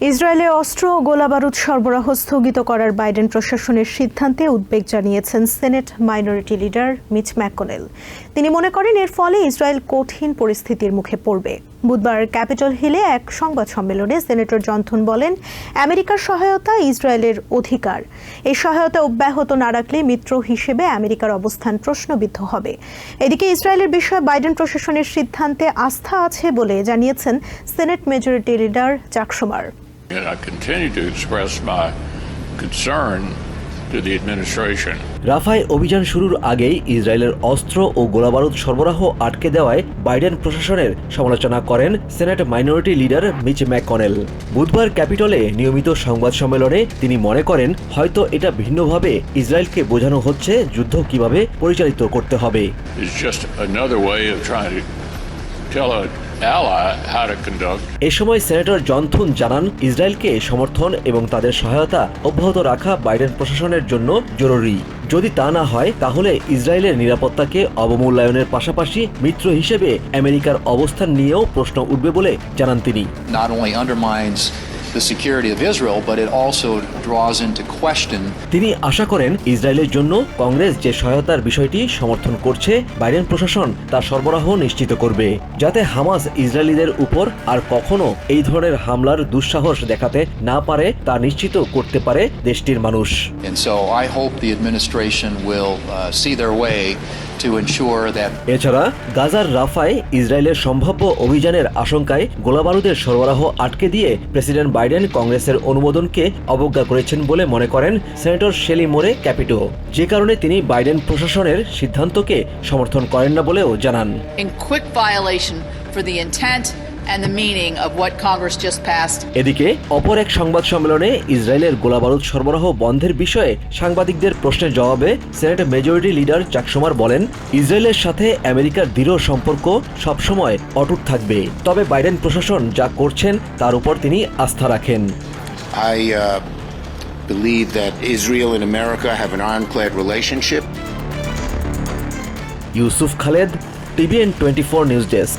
ইসরায়েলে অস্ত্র ও গোলাবারুদ সরবরাহ স্থগিত করার বাইডেন প্রশাসনের সিদ্ধান্তে উদ্বেগ জানিয়েছেন senate minority leader Mitch McConnell তিনি মনে করেন এর ফলে ইসরায়েল কঠিন পরিস্থিতির মুখে পড়বে। বুধবার ক্যাপিটল হিলে এক সংবাদ সম্মেলনে সেনেটর জনথন বলেন, আমেরিকার সহায়তা ইসরায়েলের অধিকার। এই সহায়তা অব্যাহত না রাখলে মিত্র হিসেবে আমেরিকার অবস্থান প্রশ্নবিদ্ধ হবে। এদিকে ইসরায়েলের বিষয়ে বাইডেন প্রশাসনের সিদ্ধান্তে আস্থা আছে বলে জানিয়েছেন senate majority leader Chuck Schumer. And I continue to express my concern to the administration. রাফায় অভিযান শুরুর আগেই ইসরায়েলের অস্ত্র ও গোলাবারুদ সরবরাহ আটকে দেওয়ায় বাইডেন প্রশাসনের সমালোচনা করেন senate minority leader Mitch McConnell বুধবার ক্যাপিটলে নিয়মিত সংবাদ সম্মেলনে তিনি মনে করেন হয়তো এটা ভিন্নভাবে ইসরায়েলকে বোঝানো হচ্ছে যুদ্ধ কীভাবে পরিচালিত করতে হবে এ সময় সেনেটর জনথুন জানান ইসরায়েলকে সমর্থন এবং তাদের সহায়তা অব্যাহত রাখা বাইডেন প্রশাসনের জন্য জরুরি। যদি তা না হয় তাহলে ইসরায়েলের নিরাপত্তাকে অবমূল্যায়নের পাশাপাশি মিত্র হিসেবে আমেরিকার অবস্থান নিয়েও প্রশ্ন উঠবে বলে জানান তিনি। The security of Israel, but it also draws into question তিনি আশা করেন ইসরায়েলের জন্য কংগ্রেস যে সহায়তার বিষয়টি সমর্থন করছে বাইডেন প্রশাসন তার সরবরাহ নিশ্চিত করবে যাতে হামাস ইসরায়েলিদের উপর আর কখনো এই ধরনের হামলার দুঃসাহস দেখাতে না পারে তা নিশ্চিত করতে পারে দেশটির মানুষ। And so I hope the administration will uh, see their way এছাড়া গাজার রাফায় ইসরায়েলের সম্ভাব্য অভিযানের আশঙ্কায় গোলাবারুদের সরবরাহ আটকে দিয়ে প্রেসিডেন্ট বাইডেন কংগ্রেসের অনুমোদনকে অবজ্ঞা করেছেন বলে মনে করেন সেনেটর শেলি মোরে ক্যাপিটো। যে কারণে তিনি বাইডেন প্রশাসনের সিদ্ধান্তকে সমর্থন করেন না বলেও জানান। In quick violation for the intent and the meaning of what Congress just passed. এদিকে অপর এক সংবাদ সম্মেলনে ইসরায়েলের গোলাবারুদ সরবরাহ বন্ধের বিষয়ে সাংবাদিকদের প্রশ্নের জবাবে সেনেট মেজরিটি লিডার চাকসুমার বলেন ইসরায়েলের সাথে আমেরিকার দৃঢ় সম্পর্ক সবসময় অটুট থাকবে। তবে বাইডেন প্রশাসন যা করছেন তার উপর তিনি আস্থা রাখেন। I uh, believe that Israel and America have an ironclad relationship. Yusuf Khaled TVN twenty four news desk.